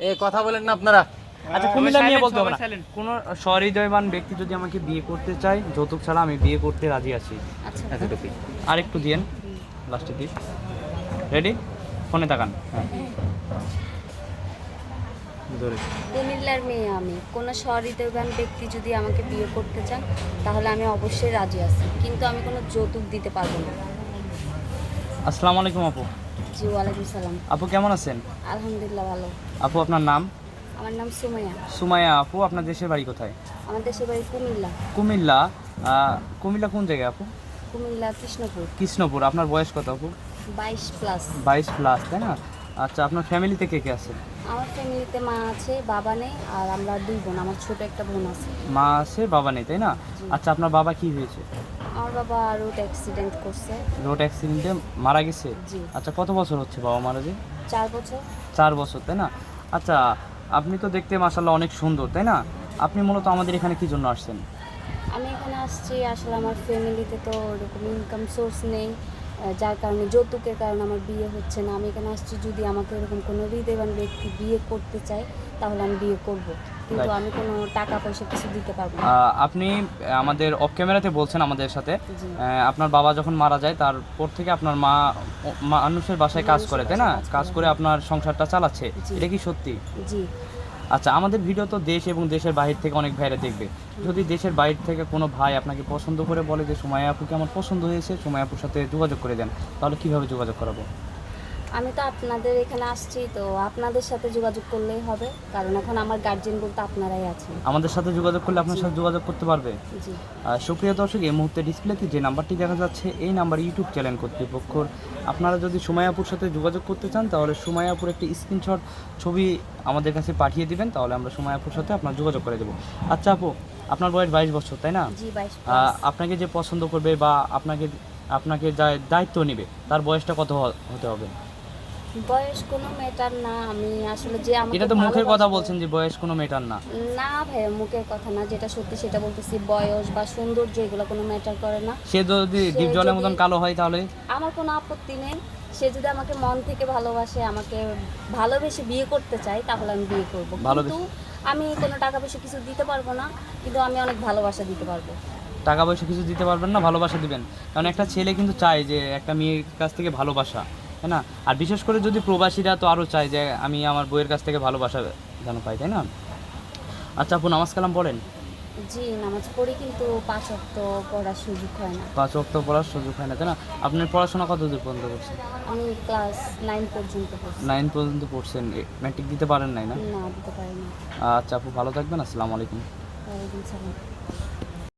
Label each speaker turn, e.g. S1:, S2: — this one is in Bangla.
S1: এ কথা বলেন না আপনারা।
S2: আচ্ছা কুমিল্লা নিয়ে বলতে হবে না। কোনো সহৃদয়বান ব্যক্তি যদি আমাকে বিয়ে করতে চায় যৌতুক ছাড়া আমি বিয়ে করতে রাজি আছি।
S3: আচ্ছা
S2: এতটুকুই। আর একটু দিয়েন লাস্টে দিই। রেডি ফোনে তাকান। হ্যাঁ।
S3: কুমিল্লার মেয়ে আমি। কোনো সহৃদয়বান ব্যক্তি যদি আমাকে বিয়ে করতে চান তাহলে আমি অবশ্যই রাজি আছি। কিন্তু আমি কোনো যৌতুক দিতে পারব না।
S2: আসসালামু আলাইকুম আপু।
S3: জি ওয়ালাইকুম সালাম।
S2: আপু কেমন আছেন?
S3: আলহামদুলিল্লাহ ভালো।
S2: আপু আপনার নাম?
S3: আমার নাম সুমাইয়া।
S2: সুমাইয়া আপু আপনার দেশের বাড়ি কোথায়?
S3: আমার দেশের বাড়ি কুমিল্লা।
S2: কুমিল্লা কুমিল্লা কোন জায়গায় আপু?
S3: কুমিল্লা কৃষ্ণপুর।
S2: কৃষ্ণপুর আপনার বয়স কত আপু?
S3: বাইশ প্লাস।
S2: বাইশ প্লাস তাই না? আচ্ছা আপনার ফ্যামিলিতে কে কে আছে?
S3: আমার ফ্যামিলিতে মা আছে বাবা নেই আর আমরা দুই বোন আমার ছোট একটা বোন আছে।
S2: মা আছে বাবা নেই তাই না? আচ্ছা আপনার বাবা কি হয়েছে?
S3: আমার বাবা রোড অ্যাক্সিডেন্ট করছে।
S2: রোড অ্যাক্সিডেন্টে মারা গেছে?
S3: জি।
S2: আচ্ছা কত বছর হচ্ছে বাবা মারা যে?
S3: চার বছর।
S2: চার বছর তাই না? আচ্ছা আপনি তো দেখতে মাসাল্লাহ অনেক সুন্দর তাই না? আপনি মূলত আমাদের এখানে কি জন্য আসছেন?
S3: আমি এখানে আসছি আসলে আমার ফ্যামিলিতে তো ওরকম ইনকাম সোর্স নেই যার কারণে যৌতুকের কারণে আমার বিয়ে হচ্ছে না। আমি এখানে আসছি যদি আমাকে এরকম কোনো হৃদয়বান ব্যক্তি বিয়ে করতে চায় তাহলে আমি বিয়ে করব। কিন্তু আমি কোনো টাকা পয়সা কিছু দিতে পারব না।
S2: আপনি আমাদের অফ ক্যামেরাতে বলছেন আমাদের সাথে। আপনার বাবা যখন মারা যায় তারপর থেকে আপনার মা মানুষের বাসায় কাজ করে তাই না?
S3: কাজ করে।
S2: আপনার সংসারটা চালাচ্ছে। এটা কি সত্যি?
S3: জি।
S2: আচ্ছা আমাদের ভিডিও তো দেশ এবং দেশের বাইরে থেকে অনেক ভাইরা দেখবে। যদি দেশের বাইরে থেকে কোনো ভাই আপনাকে পছন্দ করে বলে যে সময় আপুকে আমার পছন্দ হয়েছে সময় আপুর সাথে যোগাযোগ করে দেন তাহলে কীভাবে যোগাযোগ করাবো?
S3: আমি তো আপনাদের এখানে আসছি তো আপনাদের সাথে যোগাযোগ করলেই হবে। কারণ এখন আমার গার্জেন বলতে আপনারাই আছেন।
S2: আমাদের সাথে যোগাযোগ করলে আপনার সাথে যোগাযোগ করতে পারবে।
S3: জি।
S2: সুপ্রিয় দর্শক এই মুহূর্তে ডিসপ্লেতে যে নাম্বারটি দেখা যাচ্ছে এই নাম্বার ইউটিউব চ্যানেল কর্তৃপক্ষর। আপনারা যদি সুমায়াপুর সাথে যোগাযোগ করতে চান তাহলে সুমায়াপুর একটি স্ক্রিনশট ছবি আমাদের কাছে পাঠিয়ে দিবেন তাহলে আমরা সুমায়াপুর সাথে আপনার যোগাযোগ করে দেবো। আচ্ছা আপু আপনার বয়স বাইশ বছর তাই না? আপনাকে যে পছন্দ করবে বা আপনাকে আপনাকে যা দায়িত্ব নেবে তার বয়সটা কত হতে হবে?
S3: বয়স কোনো ম্যাটার না আমি আসলে যে আমাকে
S2: এটা তো মুখের কথা বলছেন যে বয়স কোনো মেটার না।
S3: না ভাইয়া মুখের কথা না যেটা সত্যি সেটা বলতেছি বয়স বা সৌন্দর্য এগুলো কোনো ম্যাটার করে না।
S2: সে যদি ডিপ জলের মতন কালো হয় তাহলে?
S3: আমার কোনো আপত্তি নেই। সে যদি আমাকে মন থেকে ভালোবাসে আমাকে ভালোবেসে বিয়ে করতে চায় তাহলে আমি বিয়ে করব। কিন্তু আমি কোনো টাকা পয়সা কিছু দিতে পারব না কিন্তু আমি অনেক ভালোবাসা দিতে পারব।
S2: টাকা পয়সা কিছু দিতে পারবেন না ভালোবাসা দিবেন। কারণ একটা ছেলে কিন্তু চায় যে একটা মেয়ের কাছ থেকে ভালোবাসা। তাই না? আর বিশেষ করে যদি প্রবাসীরা তো আরও চায় যে আমি আমার বইয়ের কাছ থেকে ভালোবাসা যেন পাই তাই না? আচ্ছা আপু নামাজ কালাম পড়েন?
S3: জি নামাজ পড়ি কিন্তু পাঁচ অক্ট পড়ার সুযোগ হয় না।
S2: পাঁচ অক্ট পড়ার সুযোগ হয় না তাই না? আপনার পড়াশোনা কত দূর পর্যন্ত করছেন?
S3: আমি ক্লাস নাইন পর্যন্ত পড়ছি
S2: নাইন পর্যন্ত পড়ছেন। ম্যাট্রিক দিতে পারেন নাই না?
S3: না দিতে পারি না
S2: আচ্ছা আপু ভালো থাকবেন আসসালামু আলাইকুম।
S3: ওয়ালাইকুম সালাম।